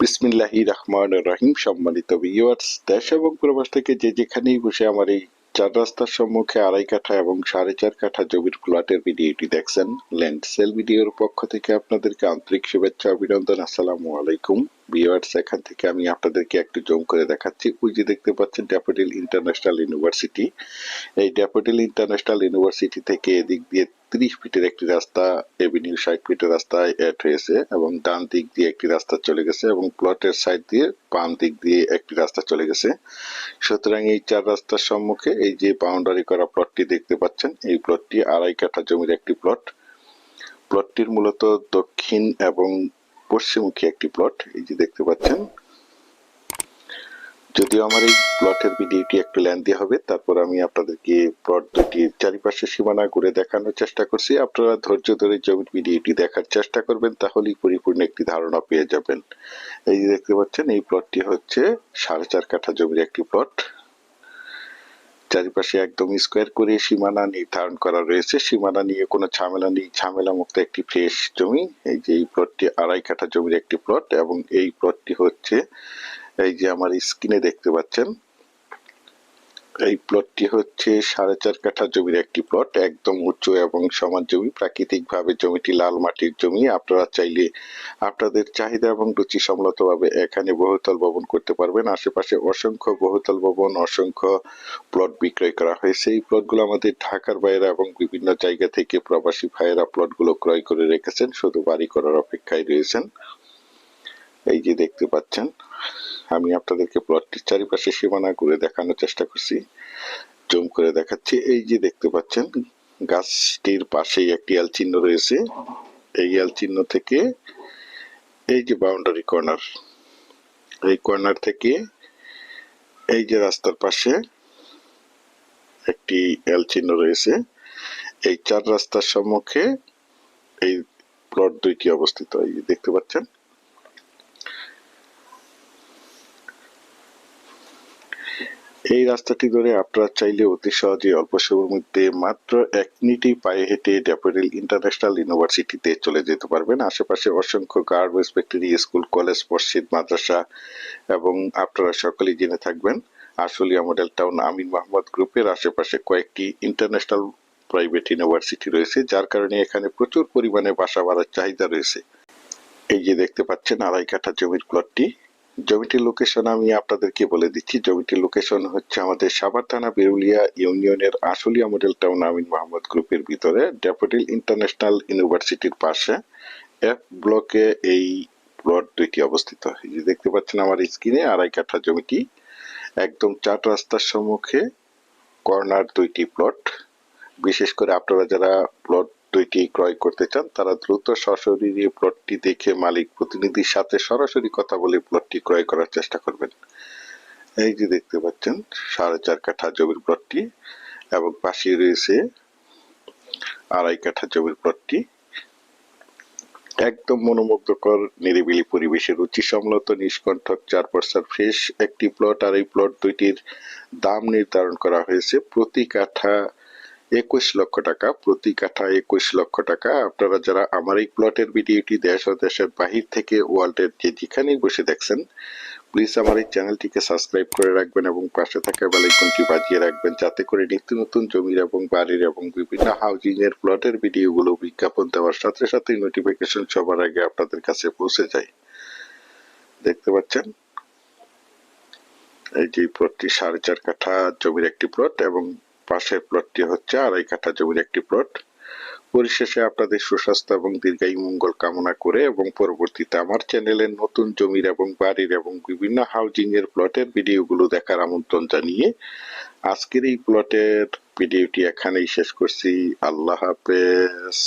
বিসমিল্লাহি রহমান রহিম, সম্মানিত ভিউয়ার্স দেশ এবং প্রবাস থেকে যে যেখানেই বসে আমার এই চার রাস্তার সম্মুখে আড়াই কাঠা এবং সাড়ে চার কাঠা জমির প্লটের ভিডিওটি দেখছেন ল্যান্ড সেল ভিডিওর পক্ষ থেকে আপনাদেরকে আন্তরিক শুভেচ্ছা, অভিনন্দন, আসসালামু আলাইকুম। ভিউয়ার্স এখান থেকে আমি আপনাদেরকে একটু জুম করে দেখাচ্ছি। ওই যে দেখতে পাচ্ছেন ড্যাফোডিল ইন্টারন্যাশনাল ইউনিভার্সিটি এই ড্যাফোডিল ইন্টারন্যাশনাল ইউনিভার্সিটি থেকে এদিক দিয়ে তিরিশ ফিটের একটি রাস্তা এভিনিউ ষাট ফিটের রাস্তায় অ্যাড হয়েছে এবং ডান দিক দিয়ে একটি রাস্তা চলে গেছে এবং প্লটের সাইড দিয়ে বাম দিক দিয়ে একটি রাস্তা চলে গেছে। সুতরাং এই চার রাস্তার সম্মুখে এই যে বাউন্ডারি করা প্লটটি দেখতে পাচ্ছেন, এই প্লটটি আড়াই কাঠা জমির একটি প্লট প্লটটির মূলত দক্ষিণ এবং পশ্চিমমুখী একটি প্লট এই যে দেখতে পাচ্ছেন। যদিও আমার এই প্লটের ভিডিওটি একটু লেন্দি হবে, তারপর আমি আপনাদেরকে প্লট দুটির চারিপাশে সীমানা ঘুরে দেখানোর চেষ্টা করছি। আপনারা ধৈর্য ধরে জমির ভিডিওটি দেখার চেষ্টা করবেন, তাহলেই পরিপূর্ণ একটি ধারণা পেয়ে যাবেন। এই যে দেখতে পাচ্ছেন, এই প্লটটি হচ্ছে সাড়ে চার কাঠা জমির একটি প্লট চারিপাশে একদম স্কোয়ার করে সীমানা নির্ধারণ করা রয়েছে। সীমানা নিয়ে কোনো ঝামেলা নেই ঝামেলা মুক্ত একটি ফ্রেশ জমি। এই যে এই প্লটটি আড়াই কাঠা জমির একটি প্লট এবং এই প্লটটি হচ্ছে এই যে আমার স্ক্রিনে দেখতে পাচ্ছেন, এই প্লটটি হচ্ছে সাড়ে চার কাঠা জমির একটি প্লট একদম উঁচু এবং সমান জমি। প্রাকৃতিক ভাবে জমিটি লাল মাটির জমি। আপনারা চাইলে আপনাদের চাহিদা এবং রুচি সম্মতভাবে এখানে বহুতল ভবন করতে পারবেন। আশেপাশে অসংখ্য বহুতল ভবন, অসংখ্য প্লট বিক্রয় করা হয়েছে। এই প্লটগুলো আমাদের ঢাকার বাইরে এবং বিভিন্ন জায়গা থেকে প্রবাসী ভাইয়েরা প্লটগুলো ক্রয় করে রেখেছেন। শুধু বাড়ি করার অপেক্ষায় রয়েছেন। এই যে দেখতে পাচ্ছেন আমি আপনাদেরকে প্লটটির চারিপাশে সীমানা ঘুরে দেখানোর চেষ্টা করছি। জুম করে দেখাচ্ছি। এই যে দেখতে পাচ্ছেন, গাছটির পাশেই একটি এল চিহ্ন রয়েছে। এই এল চিহ্ন থেকে এই যে বাউন্ডারি কর্নার এই কর্নার থেকে এই যে রাস্তার পাশে একটি এল চিহ্ন রয়েছে। এই চার রাস্তার সম্মুখে এই প্লট দুইটি অবস্থিত। এই দেখতে পাচ্ছেন এই রাস্তাটি ধরে আপনারা চাইলে অতি সহজে অল্প সময়ের মধ্যে মাত্র এক মিনিটই পায়ে হেঁটে ড্যাপোডিল ইন্টারন্যাশনাল ইউনিভার্সিটিতে চলে যেতে পারবেন। আশেপাশে অসংখ্য গার্মেন্টস ফ্যাক্টরি স্কুল, কলেজ, মসজিদ, মাদ্রাসা এবং আপনারা সকলেই জেনে থাকবেন। আশুলিয়া মডেল টাউন আমিন মোহাম্মদ গ্রুপের আশেপাশে কয়েকটি ইন্টারন্যাশনাল প্রাইভেট ইউনিভার্সিটি রয়েছে, যার কারণে এখানে প্রচুর পরিমাণে বাসা বাড়ার চাহিদা রয়েছে। এই যে দেখতে পাচ্ছেন আড়াই কাঠা জমির প্লটটি জমিটির লোকেশন আমি আপনাদেরকে বলে দিচ্ছি। জমিটির লোকেশন হচ্ছে আমাদের সাভার থানা বেরুলিয়া ইউনিয়নের আশুলিয়া মডেল টাউন আমিন মোহাম্মদ গ্রুপের ভিতরে ড্যাফোডিল ইন্টারন্যাশনাল ইউনিভার্সিটির পাশে। এফ ব্লকে এই প্লট দুইটি অবস্থিত। এই যে দেখতে পাচ্ছেন আমার স্ক্রিনে আড়াই কাঠা জমিটি। একদম চার রাস্তার সম্মুখে কর্নার দুইটি প্লট বিশেষ করে আপনারা যারা প্লট দুইটি ক্রয় করতে চান, তারা দ্রুত সশরীরে প্লটটি দেখে মালিক প্রতিনিধির সাথে সরাসরি কথা বলে প্লটটি ক্রয় করার চেষ্টা করবেন। এই যে দেখতে পাচ্ছেন, সাড়ে চার কাঠা জমির প্লটটি এবং পাশে রয়েছে আড়াই কাঠা জমির প্লটটি। একদম মনোমুগ্ধকর, নিরিবিলি পরিবেশে রুচি সম্মত নিষ্কণ্ঠক চার পর্সার ফ্রেশ একটি প্লট আর এই প্লট দুইটির দাম নির্ধারণ করা হয়েছে প্রতি কাঠা একুশ লক্ষ টাকা, প্রতি কাঠা একুশ লক্ষ টাকা। আপনারা যারা আমার এই প্লটের ভিডিওটি দেশ ও দেশের বাহির থেকে ওয়ার্ল্ডের যে যেখানেই বসে দেখছেন প্লিজ আমার এই চ্যানেলটিকে সাবস্ক্রাইব করে রাখবেন এবং পাশে থাকা বেলাইকনটি বাজিয়ে রাখবেন যাতে করে নিত্য নতুন জমির এবং বাড়ির এবং বিভিন্ন হাউজিং এর প্লটের ভিডিওগুলো বিজ্ঞাপন দেওয়ার সাথে সাথে নোটিফিকেশন সবার আগে আপনাদের কাছে পৌঁছে যায়। দেখতে পাচ্ছেন? এই যে প্লটটি সাড়ে চার কাঠা জমির একটি প্লট এবং পাশের প্লটটি হচ্ছে আড়াই কাঠা জমির একটি প্লট পরিশেষে আপনাদের সুস্বাস্থ্য এবং দীর্ঘায়ু মঙ্গল কামনা করে এবং পরবর্তীতে আমার চ্যানেলের নতুন জমির এবং বাড়ির এবং বিভিন্ন হাউজিং এর প্লটের ভিডিওগুলো দেখার আমন্ত্রণ জানিয়ে আজকের এই প্লটের ভিডিওটি এখানেই শেষ করছি। আল্লাহ হাফেজ।